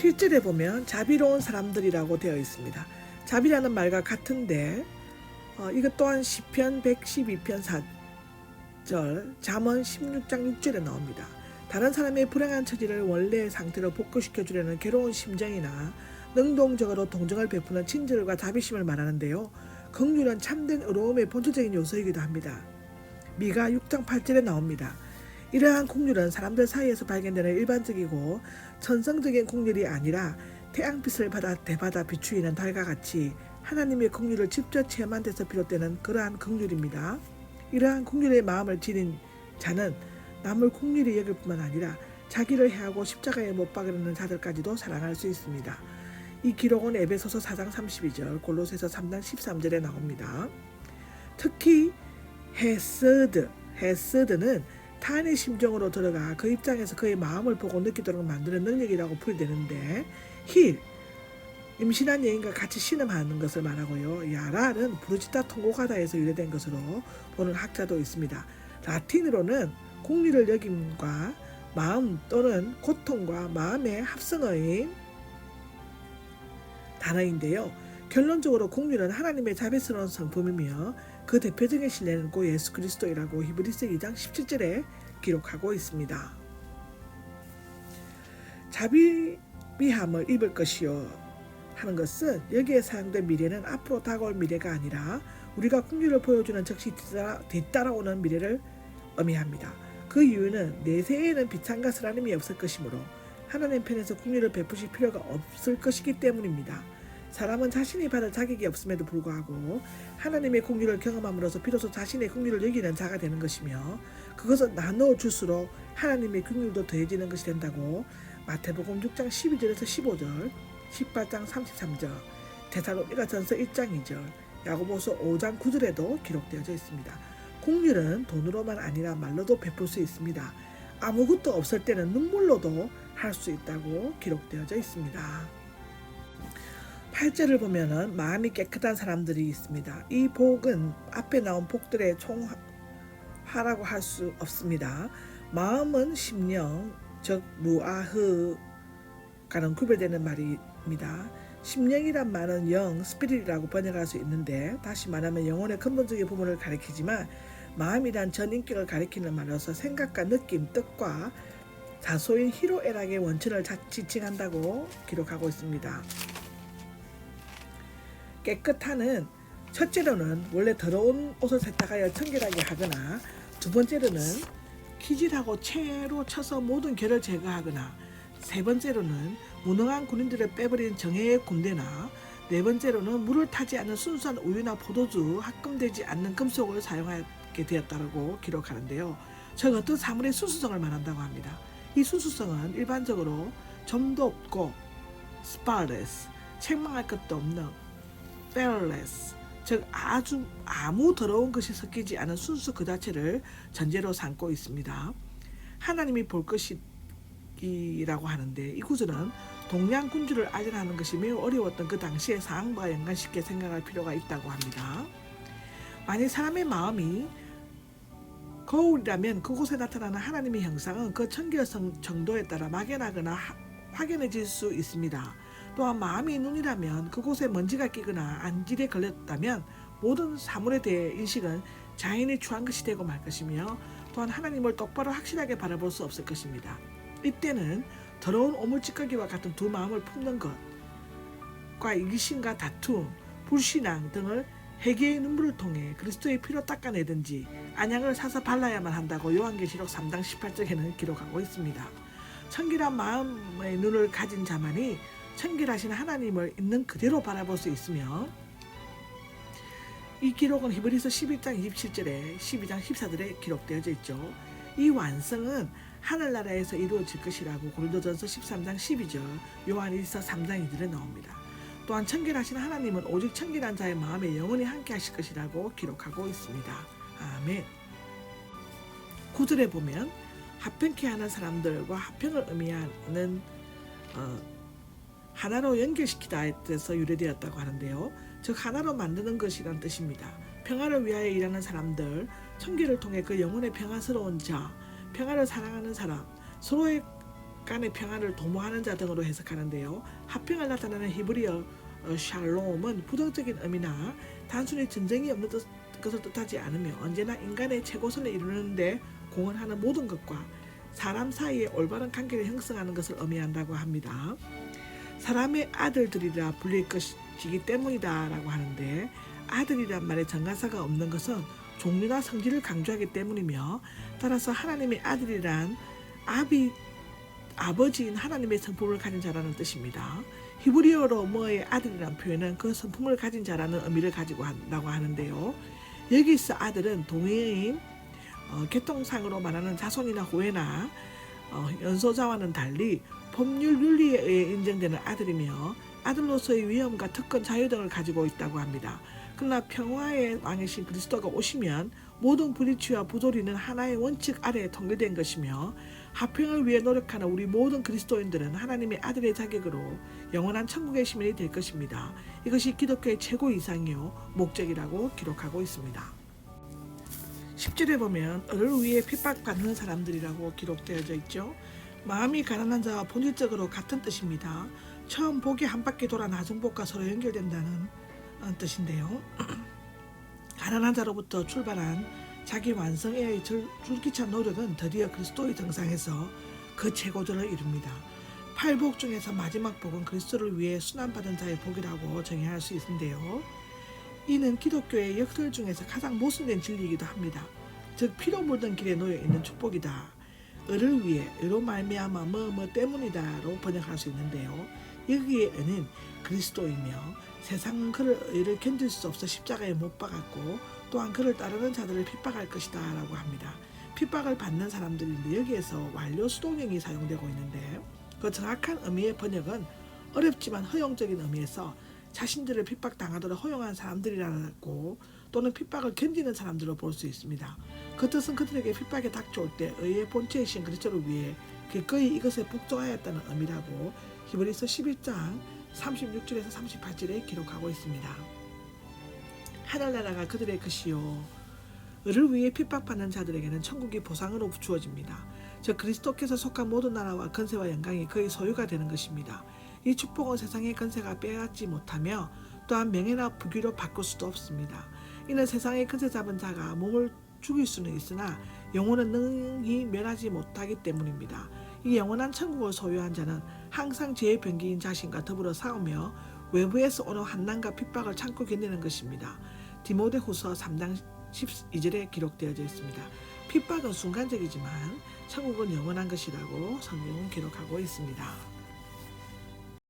실제에 보면 자비로운 사람들이라고 되어 있습니다. 자비라는 말과 같은데 어, 이것 또한 시편 112편 4절, 잠언 16장 6절에 나옵니다. 다른 사람의 불행한 처지를 원래의 상태로 복구시켜 주려는 괴로운 심정이나 능동적으로 동정을 베푸는 친절과 자비심을 말하는데요. 긍휼은 참된 의로움의 본질적인 요소이기도 합니다. 미가 6장 8절에 나옵니다. 이러한 국률은 사람들 사이에서 발견되는 일반적이고 천성적인 국률이 아니라 태양빛을 받아 대받아 비추이는 달과 같이 하나님의 국률을 직접 체험한 데서 비롯되는 그러한 국률입니다. 이러한 국률의 마음을 지닌 자는 남을 국률이 여길 뿐만 아니라 자기를 해하고 십자가에 못 박이는 자들까지도 사랑할 수 있습니다. 이 기록은 에베소서 4장 32절, 골로새서 3장 13절에 나옵니다. 특히 헤스드, 헤스드는 타인의 심정으로 들어가 그 입장에서 그의 마음을 보고 느끼도록 만드는 능력이라고 풀이되는데 힐, 임신한 여인과 같이 신음하는 것을 말하고요. 야랄은 부르짖다 통곡하다에서 유래된 것으로 보는 학자도 있습니다. 라틴으로는 공리를 여김과 마음 또는 고통과 마음의 합성어인 단어인데요. 결론적으로 공률은 하나님의 자비스러운 성품이며 그 대표적인 신뢰는 고 예수 그리스도이라고 히브리서 2장 17절에 기록하고 있습니다. 자비함을 입을 것이요 하는 것은 여기에 사용된 미래는 앞으로 다가올 미래가 아니라 우리가 공률을 보여주는 즉시 뒤따라, 뒤따라 오는 미래를 의미합니다. 그 이유는 내세에는 비참과 쓰라림이 없을 것이므로 하나님 편에서 공률을 베푸실 필요가 없을 것이기 때문입니다. 사람은 자신이 받을 자격이 없음에도 불구하고 하나님의 공유를 경험함으로써 비로소 자신의 공유를 여기는 자가 되는 것이며 그것을 나누어 줄수록 하나님의 공유도 더해지는 것이 된다고 마태복음 6장 12절에서 15절, 18장 33절, 대사로니가 전서 1장 2절, 야고보서 5장 9절에도 기록되어져 있습니다. 공유는 돈으로만 아니라 말로도 베풀 수 있습니다. 아무것도 없을 때는 눈물로도 할 수 있다고 기록되어져 있습니다. 8절을 보면은 마음이 깨끗한 사람들이 있습니다. 이 복은 앞에 나온 복들의 총하라고 할 수 없습니다. 마음은 심령, 즉 루아흐가는 구별되는 말입니다. 심령이란 말은 영, 스피릿이라고 번역할 수 있는데 다시 말하면 영혼의 근본적인 부분을 가리키지만 마음이란 전 인격을 가리키는 말로서 생각과 느낌, 뜻과 자소인 희로애락의 원천을 지칭한다고 기록하고 있습니다. 깨끗하는 첫째로는 원래 더러운 옷을 세탁하여 청결하게 하거나 두 번째로는 키질하고 채로 쳐서 모든 결을 제거하거나 세 번째로는 무능한 군인들을 빼버린 정예의 군대나 네 번째로는 물을 타지 않는 순수한 우유나 포도주 합금되지 않는 금속을 사용하게 되었다고 기록하는데요. 저 어떤 사물의 순수성을 말한다고 합니다. 이 순수성은 일반적으로 점도 없고 스파레스 책망할 것도 없는 fearless 즉 아주 아무 더러운 것이 섞이지 않은 순수 그 자체를 전제로 삼고 있습니다. 하나님이 볼 것이라고 하는데 이 구절은 동양 군주를 알려하는 것이 매우 어려웠던 그 당시의 상황과 연관쉽게 생각할 필요가 있다고 합니다. 만약 사람의 마음이 거울이라면 그곳에 나타나는 하나님의 형상은 그 청결성 정도에 따라 막연하거나 확연해질 수 있습니다. 또한 마음이 눈이라면 그곳에 먼지가 끼거나 안질에 걸렸다면 모든 사물에 대해 인식은 자연이 추한 것이 되고 말 것이며 또한 하나님을 똑바로 확실하게 바라볼 수 없을 것입니다. 이때는 더러운 오물찌꺼기와 같은 두 마음을 품는 것과 이기심과 다툼, 불신앙 등을 회개의 눈물을 통해 그리스도의 피로 닦아내든지 안약을 사서 발라야만 한다고 요한계시록 3장 18절에는 기록하고 있습니다. 청결한 마음의 눈을 가진 자만이 청결하신 하나님을 있는 그대로 바라볼 수 있으며 이 기록은 히브리서 11장 27절에 12장 14절에 기록되어져 있죠. 이 완성은 하늘나라에서 이루어질 것이라고 고린도전서 13장 12절, 요한일서 3장 2절에 나옵니다. 또한 청결하신 하나님은 오직 청결한 자의 마음에 영원히 함께 하실 것이라고 기록하고 있습니다. 아멘. 구절에 보면 합평케 하는 사람들과 합평을 의미하는 어, 하나로 연결시키다에 대해서 유래되었다고 하는데요. 즉 하나로 만드는 것이란 뜻입니다. 평화를 위하여 일하는 사람들, 청결을 통해 그 영혼의 평화스러운 자, 평화를 사랑하는 사람, 서로의 간의 평화를 도모하는 자 등으로 해석하는데요. 화평을 나타내는 히브리어 어, 샬롬은 부정적인 의미나 단순히 전쟁이 없는 뜻, 것을 뜻하지 않으며 언제나 인간의 최고선을 이루는데 공헌하는 모든 것과 사람 사이의 올바른 관계를 형성하는 것을 의미한다고 합니다. 사람의 아들들이라 불릴 것이기 때문이다 라고 하는데 아들이란 말에 정가사가 없는 것은 종류나 성질을 강조하기 때문이며 따라서 하나님의 아들이란 아비 아버지인 하나님의 성품을 가진 자라는 뜻입니다. 히브리어로 뭐의 아들이란 표현은 그 성품을 가진 자라는 의미를 가지고 한다고 하는데요. 여기서 아들은 동의인 어, 개통상으로 말하는 자손이나 후예나 어, 연소자와는 달리 법률 윤리에 의해 인정되는 아들이며 아들로서의 위엄과 특권 자유 등을 가지고 있다고 합니다. 그러나 평화의 왕이신 그리스도가 오시면 모든 불이치와 부조리는 하나의 원칙 아래에 통일된 것이며 화평을 위해 노력하는 우리 모든 그리스도인들은 하나님의 아들의 자격으로 영원한 천국의 시민이 될 것입니다. 이것이 기독교의 최고 이상이요 목적이라고 기록하고 있습니다. 10절에 보면 을을 위해 핍박받는 사람들이라고 기록되어져 있죠. 마음이 가난한 자와 본질적으로 같은 뜻입니다. 처음 복이 한 바퀴 돌아 나중 복과 서로 연결된다는 어, 뜻인데요. 가난한 자로부터 출발한 자기 완성의 줄- 줄기찬 노력은 드디어 그리스도의 등상에서 그 최고조를 이룹니다. 팔복 중에서 마지막 복은 그리스도를 위해 순환받은 자의 복이라고 정의할 수 있는데요. 이는 기독교의 역설 중에서 가장 모순된 진리이기도 합니다. 즉 피로 물든 길에 놓여 있는 축복이다. 을을 위해 의로 말미암아 뭐뭐 때문이다로 번역할 수 있는데요. 여기에 은은 그리스도이며 세상은 그를 의를 견딜 수 없어 십자가에 못 박았고 또한 그를 따르는 자들을 핍박할 것이다 라고 합니다. 핍박을 받는 사람들인데 여기에서 완료 수동형이 사용되고 있는데 그 정확한 의미의 번역은 어렵지만 허용적인 의미에서 자신들을 핍박당하도록 허용한 사람들이라고 또는 핍박을 견디는 사람들로 볼 수 있습니다. 그 뜻은 그들에게 핍박이 닥쳐올 때 의의 본체이신 그리스도를 위해 기꺼이 이것에 복종하였다는 의미라고 히브리서 11장 36절에서 38절에 기록하고 있습니다. 하늘나라가 그들의 것이요 을을 위해 핍박받는 자들에게는 천국이 보상으로 주어집니다. 즉 그리스도께서 속한 모든 나라와 건세와 영광이 그의 소유가 되는 것입니다. 이 축복은 세상의 건세가 빼앗지 못하며 또한 명예나 부귀로 바꿀 수도 없습니다. 이는 세상의 건세 잡은 자가 몸을 죽일 수는 있으나 영혼은 능히 멸하지 못하기 때문입니다. 이 영원한 천국을 소유한 자는 항상 죄의 병기인 자신과 더불어 싸우며 외부에서 오는 한난과 핍박을 참고 견디는 것입니다. 디모데후서 3장 12절에 기록되어져 있습니다. 핍박은 순간적이지만 천국은 영원한 것이라고 성경은 기록하고 있습니다.